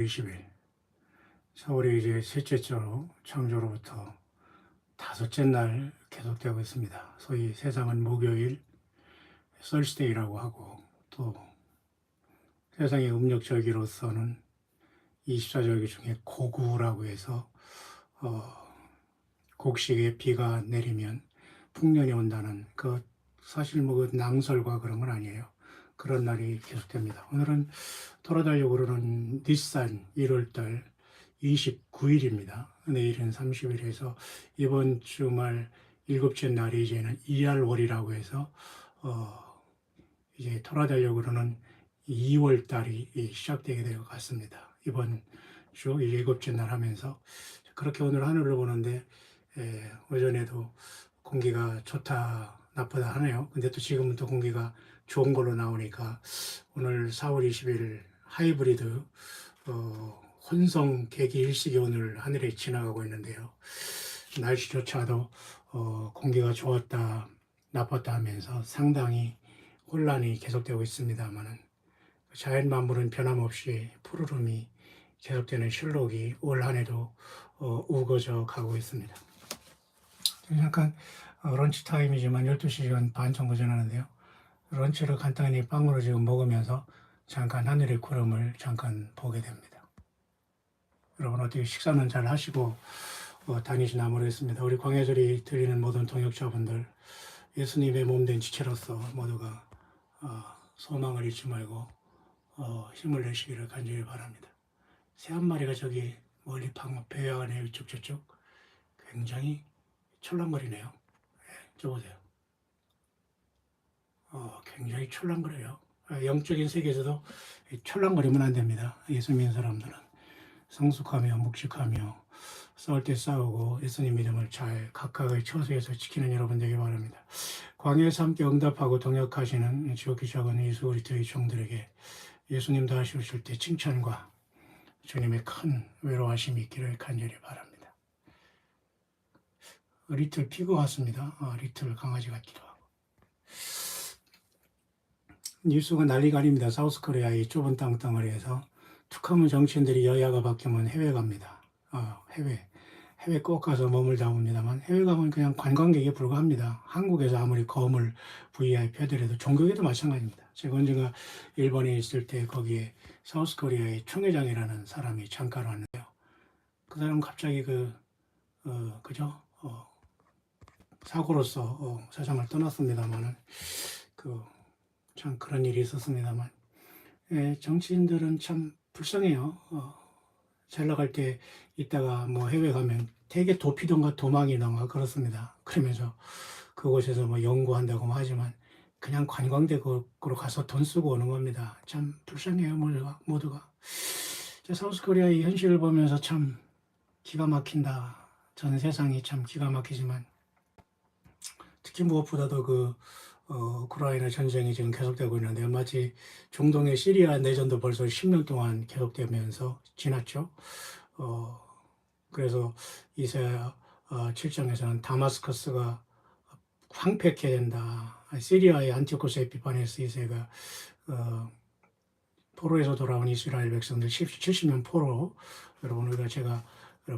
20일 서울이 이제 셋째째로 창조로부터 다섯째 날 계속되고 있습니다. 소위 세상은 목요일 썰스데이라고 하고 또 세상의 음력절기로서는 24절기 중에 고구라고 해서 어, 곡식에 비가 내리면 풍년이 온다는 그 사실 뭐 그 낭설과 그런 건 아니에요. 그런 날이 계속됩니다. 오늘은 돌아다니고 그러는 니산 1월달 29일입니다. 내일은 30일에서 이번 주말 일곱째 날이 이제는 이알월이라고 해서 어 이제 돌아다니고 그러는 2월 달이 시작되게 될 것 같습니다. 이번 주 일곱째 날 하면서 그렇게 오늘 하늘을 보는데 에, 오전에도 공기가 좋다 나쁘다 하네요. 근데 또 지금은 또 공기가 좋은 걸로 나오니까 오늘 4월 20일 하이브리드 어, 혼성 계기 일식이 오늘 하늘에 지나가고 있는데요. 날씨조차도 어, 공기가 좋았다 나빴다 하면서 상당히 혼란이 계속되고 있습니다만은 자연 만물은 변함없이 푸르름이 계속되는 실록이 올 한해도 어, 우거져 가고 있습니다. 잠깐 어, 런치 타임이지만 12시간 반 정도 지나는데요. 런치를 간단히 빵으로 지금 먹으면서 잠깐 하늘의 구름을 잠깐 보게 됩니다. 여러분 어떻게 식사는 잘 하시고 어, 다니시나 모르겠습니다. 우리 광해절이 들리는 모든 동역자분들 예수님의 몸된 지체로서 모두가 어, 소망을 잃지 말고 어, 힘을 내시기를 간절히 바랍니다. 새 한 마리가 저기 멀리 방어 배야 안에 이쪽 저쪽 굉장히 철랑거리네요. 예, 저 보세요. 어, 굉장히 철랑거려요. 어, 영적인 세계에서도 이 철랑거리면 안 됩니다. 예수 믿는 사람들은 성숙하며 묵직하며 싸울 때 싸우고 예수님 믿음을 잘 각각의 처소에서 지키는 여러분 되기 바랍니다. 광야에서 함께 응답하고 동역하시는 지옥기 작은 이수 우리들의 종들에게 예수님도 하시오실 때 칭찬과 주님의 큰 외로워하심이 있기를 간절히 바랍니다. 리틀 피그 같습니다. 아, 리틀 강아지 같기도. 뉴스가 난리가 아닙니다. 사우스 코리아의 좁은 땅덩어리에서 툭하면 정치인들이 여야가 바뀌면 해외 갑니다. 아, 해외. 해외 꼭 가서 머물다 옵니다만 해외 가면 그냥 관광객에 불과합니다. 한국에서 아무리 검을 VIP 해더라도 종교계도 마찬가지입니다. 제가 언젠가 일본에 있을 때 거기에 사우스 코리아의 총회장이라는 사람이 잠깐 왔는데요. 그 사람 갑자기 그, 어, 그죠? 어, 사고로서 어, 세상을 떠났습니다만은 그, 참 그런 일이 있었습니다만 예, 정치인들은 참 불쌍해요. 어, 잘 나갈 때 있다가 뭐 해외 가면 되게 도피던가 도망이던가 그렇습니다. 그러면서 그곳에서 뭐 연구한다고 뭐 하지만 그냥 관광객으로 가서 돈 쓰고 오는 겁니다. 참 불쌍해요 모두가. 모두가. 자, 사우스코리아의 현실을 보면서 참 기가 막힌다. 전 세상이 참 기가 막히지만 특히 무엇보다도 그 어, 우크라이나 전쟁이 지금 계속되고 있는데 마치 중동의 시리아 내전도 벌써 10년 동안 계속되면서 지났죠. 어, 그래서 이사야 어, 7장에서는 다마스커스가 황폐케 된다. 시리아의 안티오코스 에피파네스 이세가 어, 포로에서 돌아온 이스라엘 백성들 70년 포로 여러분 우리가 제가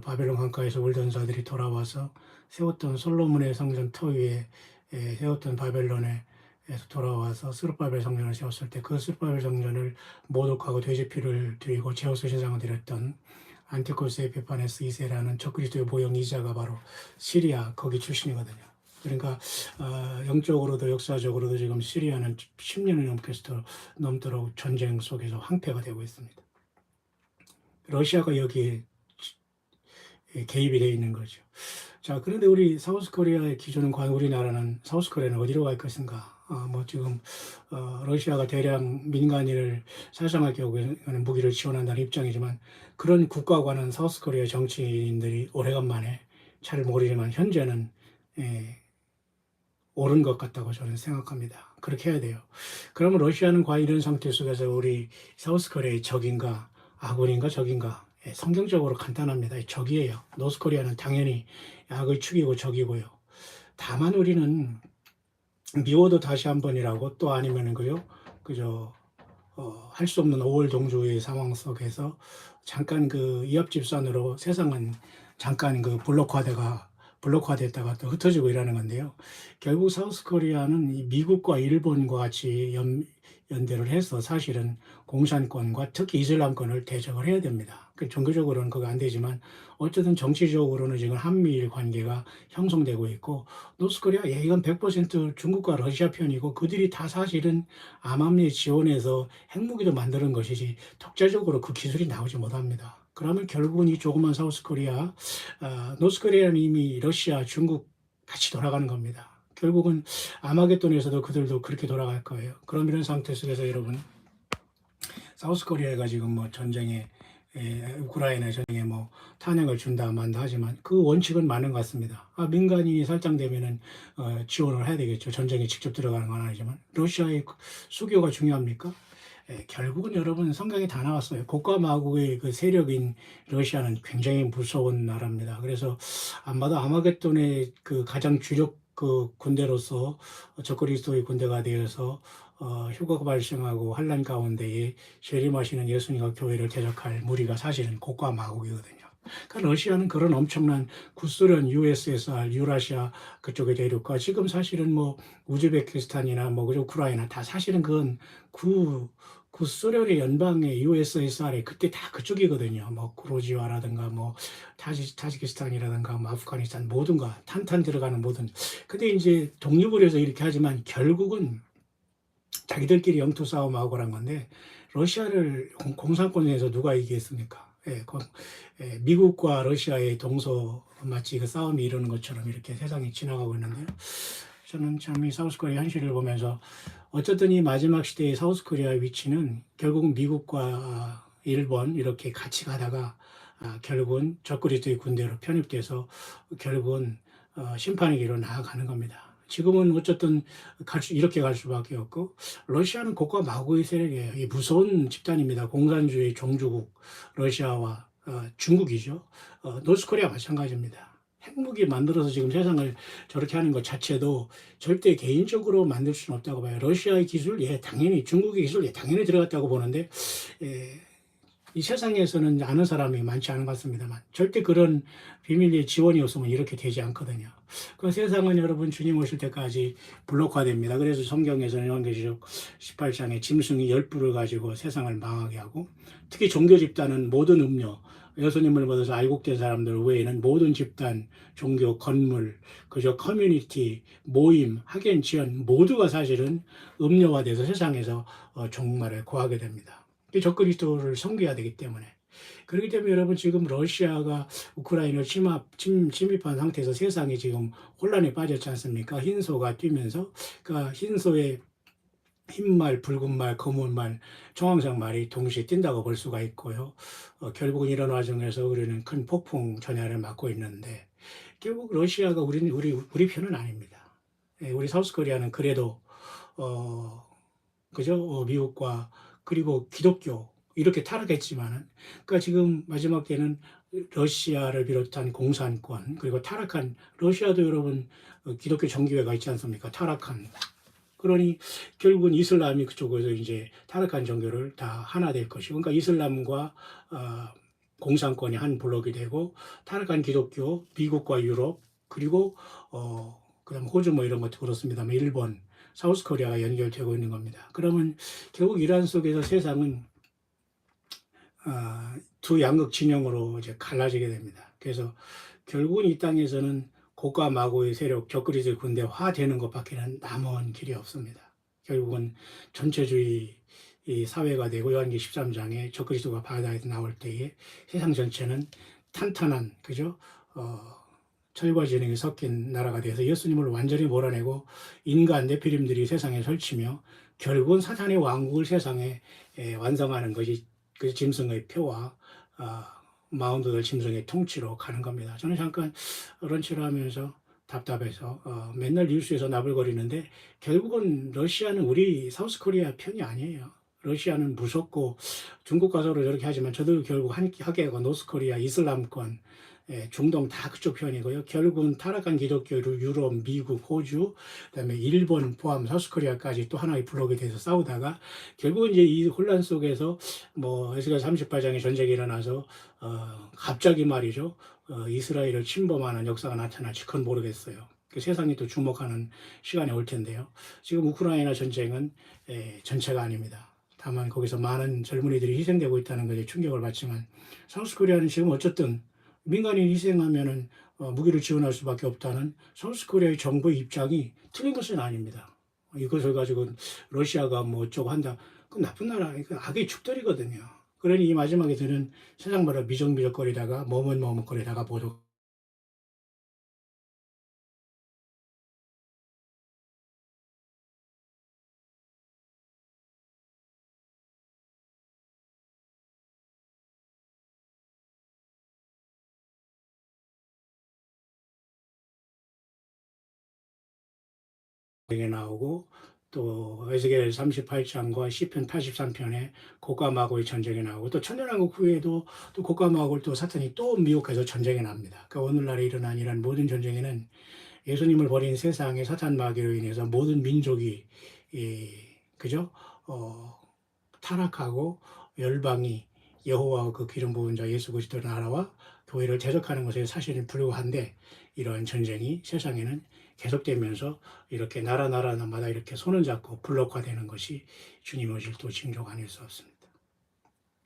바벨론 강가에서 울던 자들이 돌아와서 세웠던 솔로몬의 성전 터 위에 예, 세웠던 바벨론에 에서 돌아와서 스룹바벨 성전을 세웠을 때 그 스룹바벨 성전을 모독하고 돼지피를 드리고 제우스 신상을 드렸던 안티코스 에피파네스 2세라는 적그리스도의 모형 이자가 바로 시리아 거기 출신이거든요. 그러니까 어, 영적으로도 역사적으로도 지금 시리아는 10년이 넘게 넘도록 전쟁 속에서 황폐가 되고 있습니다. 러시아가 여기에 개입이 되어 있는 거죠. 자, 그런데 우리 사우스 코리아의 기준은 과연 우리나라는 사우스 코리아는 어디로 갈 것인가? 어, 뭐 지금 어, 러시아가 대량 민간인을 살상하기 위한 무기를 지원한다는 입장이지만 그런 국가와는 사우스 코리아 정치인들이 오래간만에 잘 모르지만 현재는 예, 옳은 것 같다고 저는 생각합니다. 그렇게 해야 돼요. 그러면 러시아는 과연 이런 상태 속에서 우리 사우스 코리아의 적인가 아군인가 적인가 예, 성경적으로 간단합니다. 적이에요. 노스코리아는 당연히 약을 축이고 적이고요. 다만 우리는 미워도 다시 한 번이라고 또 아니면은 그요 그저 어, 할 수 없는 5월 동조의 상황 속에서 잠깐 그 이합집산으로 세상은 잠깐 그 블록화돼가 블록화됐다가 또 흩어지고 이러는 건데요. 결국 사우스 코리아는 이 미국과 일본과 같이 연, 연대를 해서 사실은 공산권과 특히 이슬람권을 대적을 해야 됩니다. 그 종교적으로는 그거 안 되지만 어쨌든 정치적으로는 지금 한미일 관계가 형성되고 있고 노스코리아 예, 이건 100% 중국과 러시아 편이고 그들이 다 사실은 암암리에 지원해서 핵무기도 만드는 것이지 독자적으로 그 기술이 나오지 못합니다. 그러면 결국은 이 조그만 사우스 코리아, 아, 노스 코리아는 이미 러시아, 중국 같이 돌아가는 겁니다. 결국은 아마겟돈에서도 그들도 그렇게 돌아갈 거예요. 그럼 이런 상태 속에서 여러분, 사우스 코리아가 지금 뭐 전쟁에 에, 우크라이나 전쟁에 뭐 탄약을 준다 만다 하지만 그 원칙은 많은 것 같습니다. 아, 민간인이 살장되면은 어, 지원을 해야 되겠죠. 전쟁에 직접 들어가는 건 아니지만 러시아의 수교가 중요합니까? 예, 결국은 여러분 성경에 다 나왔어요. 국가 마국의 그 세력인 러시아는 굉장히 무서운 나라입니다. 그래서 아마도 아마겟돈의 그 가장 주력 그 군대로서 적그리스도의 군대가 되어서 어, 휴거가 발생하고 환란 가운데에 재림하시는 예수님과 교회를 대적할 무리가 사실은 국가 마국이거든요. 그러니까 러시아는 그런 엄청난 구소련, USSR, 유라시아 그쪽의 대륙과 지금 사실은 뭐 우즈베키스탄이나 뭐 우크라이나 다 사실은 그건 구 구소련의 연방의 USSR이 그때 다 그쪽이거든요. 뭐 그로지와라든가 뭐 타지 타지키스탄이라든가 뭐 아프가니스탄 모든가 탄탄 들어가는 모든. 근데 이제 독립을 해서 이렇게 하지만 결국은 자기들끼리 영토 싸움하고 란 건데 러시아를 공- 공산권 에서 누가 이기겠습니까? 예, 그, 예, 미국과 러시아의 동서 마치 그 싸움이 이러는 것처럼 이렇게 세상이 지나가고 있는데요. 저는 참 이 사우스 코리아 현실을 보면서 어쨌든 이 마지막 시대의 사우스 코리아의 위치는 결국 미국과 일본 이렇게 같이 가다가 아, 결국은 적그리스도의 군대로 편입돼서 결국은 어, 심판의 길로 나아가는 겁니다. 지금은 어쨌든 갈 수, 이렇게 갈 수밖에 없고 러시아는 국가 마구의 세력이에요. 이 무서운 집단입니다. 공산주의 종주국 러시아와 어, 중국이죠. 어, 노스코리아 마찬가지입니다. 핵무기 만들어서 지금 세상을 저렇게 하는 것 자체도 절대 개인적으로 만들 수는 없다고 봐요. 러시아의 기술, 예, 당연히 중국의 기술, 예, 당연히 들어갔다고 보는데, 예, 이 세상에서는 아는 사람이 많지 않은 것 같습니다만, 절대 그런 비밀리에 지원이 없으면 이렇게 되지 않거든요. 그 세상은 여러분 주님 오실 때까지 블록화됩니다. 그래서 성경에서는 요한계시록 18장에 짐승이 열불을 가지고 세상을 망하게 하고, 특히 종교 집단은 모든 음료, 예수님을 받아서 알곡된 사람들 외에는 모든 집단, 종교, 건물, 그저 커뮤니티, 모임, 학연, 지연 모두가 사실은 음료화돼서 세상에서 어, 종말을 고하게 됩니다. 이 적그리스도를 섬겨야 되기 때문에. 그렇기 때문에 여러분 지금 러시아가 우크라이나를 침입, 침, 침입한 상태에서 세상이 지금 혼란에 빠졌지 않습니까? 흰소가 뛰면서 그 흰소의 흰말, 붉은말, 검은말, 청황색말이 동시에 뛴다고 볼 수가 있고요. 어, 결국은 이런 과정에서 우리는 큰 폭풍 전야를 맞고 있는데 결국 러시아가 우리 우리 우리 편은 아닙니다. 예, 우리 사우스 코리아는 그래도 어 그죠 어, 미국과 그리고 기독교 이렇게 타락했지만은 그러니까 지금 마지막 때는 러시아를 비롯한 공산권 그리고 타락한 러시아도 여러분 어, 기독교 정교회가 있지 않습니까? 타락한 그러니 결국은 이슬람이 그쪽에서 이제 타락한 종교를 다 하나 될 것이고, 그러니까 이슬람과 어, 공산권이 한 블록이 되고 타락한 기독교, 미국과 유럽 그리고 어, 그다음 호주 뭐 이런 것도 그렇습니다만 일본, 사우스 코리아가 연결되고 있는 겁니다. 그러면 결국 이러한 속에서 세상은 어, 두 양극 진영으로 이제 갈라지게 됩니다. 그래서 결국은 이 땅에서는 고가 마고의 세력 적그리스 군대화 되는 것밖에는 남은 길이 없습니다. 결국은 전체주의 이 사회가 되고 요한기 13장에 적그리스도가 바다에서 나올 때에 세상 전체는 탄탄한 그죠 어, 철과 진흙이 섞인 나라가 돼서 예수님을 완전히 몰아내고 인간 네피림들이 세상에 설치며 결국은 사탄의 왕국을 세상에 에, 완성하는 것이 그 짐승의 표와 어, 마운드들 짐승의 통치로 가는 겁니다. 저는 잠깐 런치를 하면서 답답해서 어, 맨날 뉴스에서 나불거리는데 결국은 러시아는 우리 사우스 코리아 편이 아니에요. 러시아는 무섭고 중국 가서로 저렇게 하지만 저도 결국 한 하게 하고 노스 코리아 이슬람권 예, 중동 다 그쪽 편이고요. 결국은 타락한 기독교를 유럽, 미국, 호주, 그다음에 일본 포함 서스코리아까지 또 하나의 블록이 돼서 싸우다가 결국은 이제 이 혼란 속에서 뭐 에스겔 38장의 전쟁이 일어나서 어, 갑자기 말이죠. 어, 이스라엘을 침범하는 역사가 나타날지 그건 모르겠어요. 그 세상이 또 주목하는 시간이 올 텐데요. 지금 우크라이나 전쟁은 에, 전체가 아닙니다. 다만 거기서 많은 젊은이들이 희생되고 있다는 것에 충격을 받지만 사우스 코리아는 지금 어쨌든 민간인 희생하면은 어, 무기를 지원할 수밖에 없다는 사우스코리아의 정부의 입장이 틀린 것은 아닙니다. 이것을 가지고 러시아가 뭐 어쩌고 한다. 그 나쁜 나라, 그 악의 축들이거든요. 그러니 이 마지막에 드는 세상마다 미적미적거리다가 머뭇머뭇거리다가 모 두에 나오고 또 에스겔 38장과 시편 83편에 고가마고의 전쟁이 나오고 또 천년왕국 후에도 또 고가마고를 또 사탄이 또 미혹해서 전쟁이 납니다. 그러니까 오늘날에 일어난 이런 모든 전쟁에는 예수님을 버린 세상의 사탄 마귀로 인해서 모든 민족이 이, 그죠? 어, 타락하고 열방이 여호와 그 기름 부은 자 예수 그리스도 나라와 교회를 대적하는 것에 사실은 불구한데 이러한 전쟁이 세상에는 계속되면서 이렇게 나라 나라마다 이렇게 손을 잡고 블록화되는 것이 주님 오실 또 징조가 아닐 수 없습니다.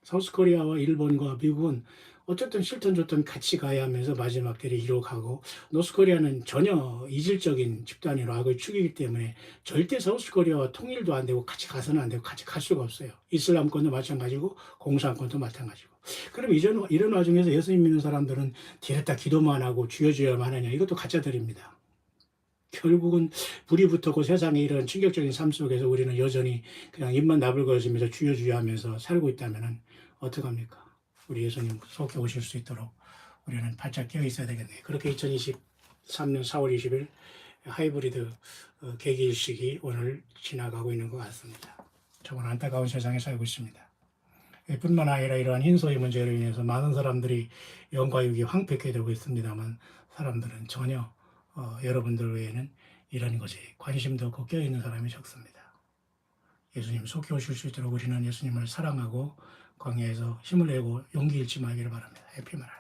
사우스코리아와 일본과 미국은 어쨌든 싫든 좋든 같이 가야 하면서 마지막 때를 이뤄가고 노스코리아는 전혀 이질적인 집단으로 악을 죽이기 때문에 절대 사우스코리아와 통일도 안 되고 같이 가서는 안 되고 같이 갈 수가 없어요. 이슬람권도 마찬가지고 공산권도 마찬가지고. 그럼 이전, 이런 와중에서 예수님 믿는 사람들은 뒤에다 기도만 하고 주여 주여만 하냐 이것도 가짜들입니다. 결국은 불이 붙었고 세상의 이런 충격적인 삶 속에서 우리는 여전히 그냥 입만 나불거리면서 주여 주여 하면서 살고 있다면 어떡합니까? 우리 예수님 속에 오실 수 있도록 우리는 바짝 깨어 있어야 되겠네요. 그렇게 2023년 4월 20일 하이브리드 어, 개기일식이 오늘 지나가고 있는 것 같습니다. 정말 안타까운 세상에 살고 있습니다. 뿐만 아니라 이러한 흰소의 문제로 인해서 많은 사람들이 영과 육이 황폐케 되고 있습니다만 사람들은 전혀 어, 여러분들 외에는 이런 것에 관심도 없고 껴있는 사람이 적습니다. 예수님 속히 오실 수 있도록 우리는 예수님을 사랑하고 광야에서 힘을 내고 용기 잃지 말기를 바랍니다. 해피만 할